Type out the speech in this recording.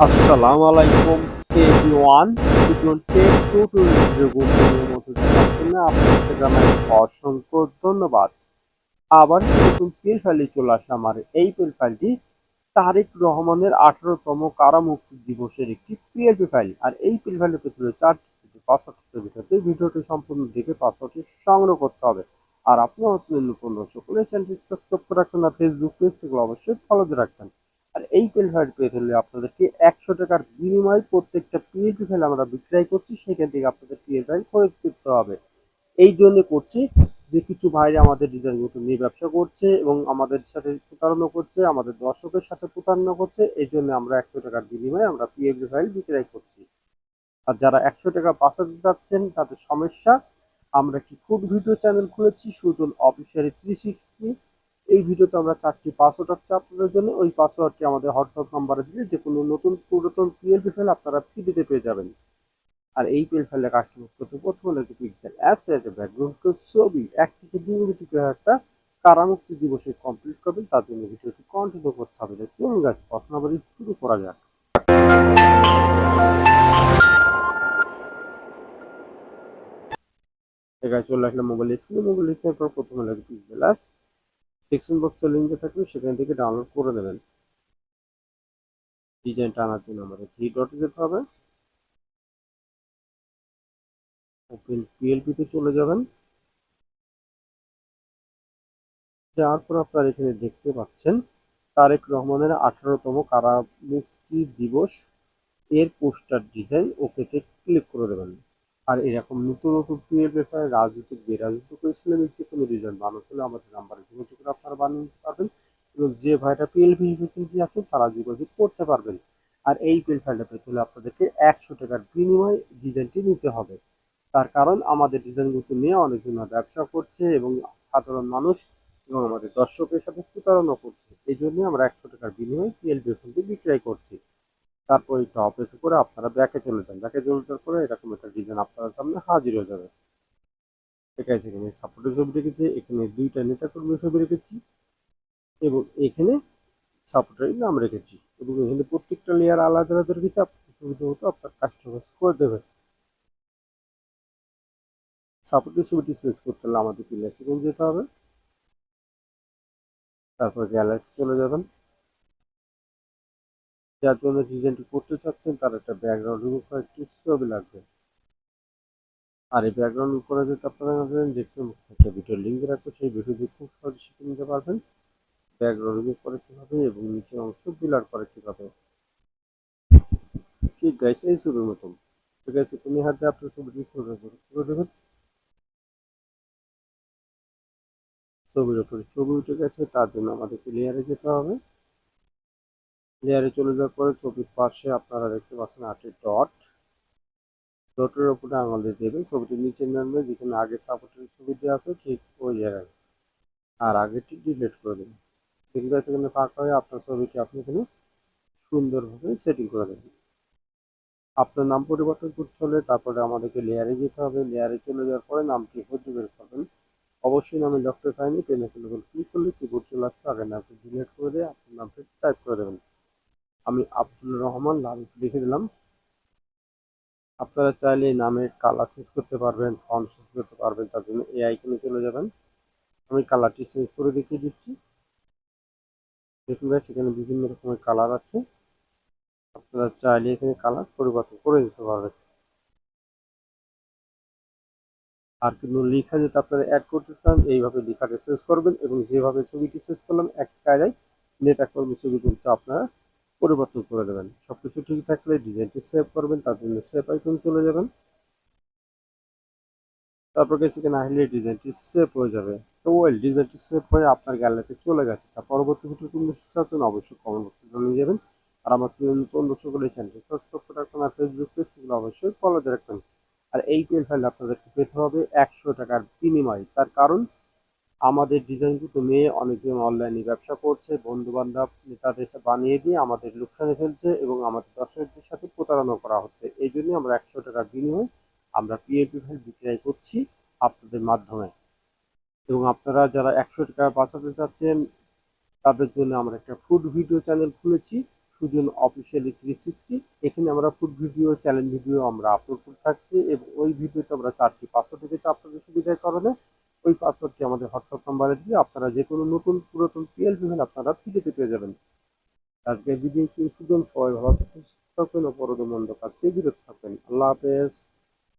আসসালামু আলাইকুম ভিডিওর টেক টিউটোরিয়ালের গুরুত্বপূর্ণ মতো দেখার জন্য জানাই অসংখ্য ধন্যবাদ। আবার নতুন পিএল ফাইলে চলে আসলাম আর এই পিএল ফাইলটি তারেক রহমানের আঠারোতম কারামুক্তি দিবসের একটি পিএলপি ফাইল আর এই পিএল ফাইলের ভেতরে চারটি সিটি পাসওয়ার্ড ভিতরে ভিডিওটি সম্পূর্ণ দেখে পাসওয়ার্ডটি সংগ্রহ করতে হবে। আর আপনি হচ্ছেন নতুন দর্শক চ্যানেলটি সাবস্ক্রাইব করে রাখবেন। আর ফেসবুক পেজ থেকে অবশ্যই ফলো দিয়ে রাখবেন। আর এই ফাইল পেতে হলে আপনাদেরকে একশো টাকার বিনিময়ে প্রত্যেকটা পিএলপি ফাইল আমরা বিক্রয় করছি, সেখান থেকে আপনাদের ফাইল খরচ করতে হবে। এই জন্য করছি যে কিছু ভাইরা আমাদের ডিজাইন মতো নিয়ে ব্যবসা করছে এবং আমাদের সাথে প্রতারণা করছে, আমাদের দর্শকের সাথে প্রতারণা করছে, এই জন্য আমরা একশো টাকার বিনিময়ে আমরা পিএলপি ফাইল বিক্রয় করছি। আর যারা একশো টাকা বাঁচাতে যাচ্ছেন তাদের সমস্যা, আমরা একটি ফুড ভিডিও চ্যানেল খুলেছি, সুজন অফিসিয়ালি থ্রি সিক্সটি এই ভিডিওতে আমরা চারটি পাসওয়ার্ড আছে আপনাদের জন্য। ওই পাসওয়ার্ডটি আমাদের হোয়াটসঅ্যাপ নাম্বারে দিলে যে কোনো নতুন পুরাতন পিএলপি ফাইল আপনারা ফ্রিতে পেয়ে যাবেন। আর এই পিএল ফাইলে কাস্টমাইজ করতে প্রথমে লাগে পিক্সেল অ্যাপস একটা ব্যাকগ্রাউন্ড ছবি, এক থেকে দুই মিনিট একটা কারামুক্তি দিবসে কমপ্লিট করবেন। তার জন্য ভিডিওটি কন্টিনিউ করতে হবে। চলুন গাছ প্রশ্ন আবার শুরু করা যাক। এখানে চলে আসলে মোবাইল স্ক্রিনে মোবাইল স্ক্রিনের পর প্রথমে লাগে পিক্সেল অ্যাপস ডিসক্রিপশন বক্সে লিঙ্কে থাকবে, সেখান থেকে ডাউনলোড করে নেবেন। ডিজাইনটা আনার জন্য আমাদের থ্রি ডটে যেতে হবে। ওপেন পিএলপি তে চলে যাবেন। যাওয়ার পর আপনারা এখানে দেখতে পাচ্ছেন, তারেক রহমানের আঠারোতম কারামুক্তি দিবস। এর পোস্টার ডিজাইন ওকেতে ক্লিক করে দেবেন। আর এরকম নতুন নতুন পিএল পেপারে রাজনৈতিক বেরাজনৈতিক ইসলামিক যে কোনো ডিজাইন বানাতে হলে আমাদের নাম্বারে যোগাযোগ করে আপনারা বানিয়ে নিতে পারবেন এবং যে ভাইটা পিএল ভেরিফিকেশন আছেন, তারা যোগাযোগ করতে পারবেন। আর এই পিএল ফাইলটা পেতে হলে আপনাদেরকে একশো টাকার বিনিময়ে ডিজাইনটি নিতে হবে। তার কারণ আমাদের ডিজাইনগুলো নিয়ে অনেকজন ব্যবসা করছে এবং সাধারণ মানুষ এবং আমাদের দর্শকের সাথে প্রতারণা করছে। এই জন্য আমরা একশো টাকার বিনিময়ে পিএল ফোনটি বিক্রয় করছি। তারপর একটু অপেক্ষা করে আপনারা ব্যাকে চলে যান। ব্যাকে চলে যাওয়ার পরে এরকম একটা ডিজাইন আপনার সামনে হাজির হয়ে যাবে। ঠিক আছে, এখানে সাপোর্টের ছবি রেখেছি, এখানে দুইটা নেতা কর্মীর ছবি রেখেছি এবং এখানে সাপোর্টের নাম রেখেছি এবং এখানে প্রত্যেকটা লেয়ার আলাদা আলাদা রেখেছি আপনার সুবিধা মতো আপনার কাস্টমাইজ করে দেবেন সাপোর্টের ছবিটি চেঞ্জ করতে হলে আমাদের প্লে সেকেন্ড যেতে হবে। তারপর গ্যালারি চলে যাবেন। যার জন্য ডিজাইনটি করতে চাচ্ছেন, তার একটা ব্যাকগ্রাউন্ড রিমুভ করা একটি ছবি লাগবে। আর এই ব্যাকগ্রাউন্ড করে যদি আপনারা দেখছেন একটা ভিডিও লিঙ্ক রাখব, সেই ভিডিওটি খুব সহজে শিখে নিতে পারবেন। ব্যাকগ্রাউন্ড রিমুভ করে কীভাবে এবং নিচের অংশ বিলার করে কীভাবে। ঠিক গাইছে এই ছবির মতন। ঠিক আছে তুমি হাতে আপনার ছবিটি করে দেবেন। ছবির উপরে ছবি উঠে গেছে, তার জন্য আমাদেরকে লেয়ারে যেতে হবে। লেয়ারে চলে যাওয়ার পরে ছবির পাশে আপনারা দেখতে পাচ্ছেন আটের ডট। ডটের উপরে আঙুল দিয়ে দেবেন ছবিটি নিচে নামবে, যেখানে আগে সাপোর্টের ছবি দেওয়া আছে, ঠিক ওই জায়গায়। আর আগেরটি ডিলিট করে দেবেন পাচ্ছেন এখানে ফাঁকা হয়ে আপনার ছবিটি আপনি এখানে সুন্দরভাবে সেটিং করে দেবেন। আপনার নাম পরিবর্তন করতে হলে তারপরে আমাদেরকে লেয়ারে যেতে হবে। লেয়ারে চলে যাওয়ার পরে নামটি খুঁজে বের করবেন। অবশ্যই নামে ডক্টর সাইনি পেনে ক্লিক করলে কিবোর্ড চলে আসবে। আগের নামটি ডিলিট করে দিয়ে আপনার নামটি টাইপ করে দেবেন। আমি আব্দুল রহমান লাল লিখে দিলাম। আপনারা চাইলে নামের কালার চেঞ্জ করতে পারবেন ফন্ট চেঞ্জ করতে পারবেন, তার জন্য এই আইকনে চলে যাবেন। আমি কালারটি চেঞ্জ করে দেখিয়ে দিচ্ছি। দেখুন গাছ এখানে বিভিন্ন রকমের কালার আছে। আপনারা চাইলে এখানে কালার পরিবর্তন করে দিতে পারবেন। আর কিন্তু লেখা যদি আপনারা অ্যাড করতে চান, এইভাবে লেখাটা চেঞ্জ করবেন এবং যেভাবে ছবিটি চেঞ্জ করলাম, এক কায়দায় নেতা কর্মী ছবি কিন্তু আপনারা পরিবর্তন করে দেবেন সবকিছু ঠিক থাকলে ডিজাইনটি সেভ করবেন, তার জন্য সেভ আইকন চলে যাবেন। তারপর গেছে সেখানে আসলে ডিজাইনটি সেভ হয়ে যাবে। তো ওয়েল ডিজাইনটি সেভ হয়ে আপনার গ্যালারিতে চলে গেছে। তার পরবর্তী ভিডিও তুমি চাচ্ছেন অবশ্যই কমেন্ট বক্সে জানিয়ে যাবেন। আর আমার চ্যানেল নতুন দর্শক হলে চ্যানেলটি সাবস্ক্রাইব করে রাখবেন আর ফেসবুক পেজ সেগুলো অবশ্যই ফলো দিয়ে রাখবেন। আর এই পেল ফাইল আপনাদেরকে পেতে হবে একশো টাকার বিনিময়। তার কারণ আমাদের ডিজাইনগুলো নিয়ে অনেকজন অনলাইনে ব্যবসা করছে বন্ধু বান্ধব নেতাদের বানিয়ে দিয়ে আমাদের লোকসানে ফেলছে এবং আমাদের দর্শকদের সাথে প্রতারণা করা হচ্ছে। এই জন্য আমরা একশো টাকার বিনিময়ে আমরা পিএপি ফাইল বিক্রয় করছি আপনাদের মাধ্যমে। এবং আপনারা যারা একশো টাকা বাঁচাতে চাচ্ছেন, তাদের জন্য আমরা একটা ফুড ভিডিও চ্যানেল খুলেছি। সুজন অফিসিয়ালি থ্রি এখানে আমরা ফুড ভিডিও চ্যানেল ভিডিও আমরা আপলোড করে থাকছি এবং ওই ভিডিওতে আমরা চারটি পাসওয়ার্ড রেখেছি আপনাদের সুবিধার কারণে ওই পাসওয়ার্ডটি আমাদের হোয়াটসঅ্যাপ নাম্বারে দিয়ে আপনারা যে কোনো নতুন পুরাতন পিএলপি হলে আপনারা ফ্রিতে পেয়ে যাবেন। আজকের ভিডিও সুজন সবাই ভালো থাকবেন থাকবেন পরবর্তী মন্দ কাজ থেকে বিরত থাকবেন। আল্লাহ হাফেজ।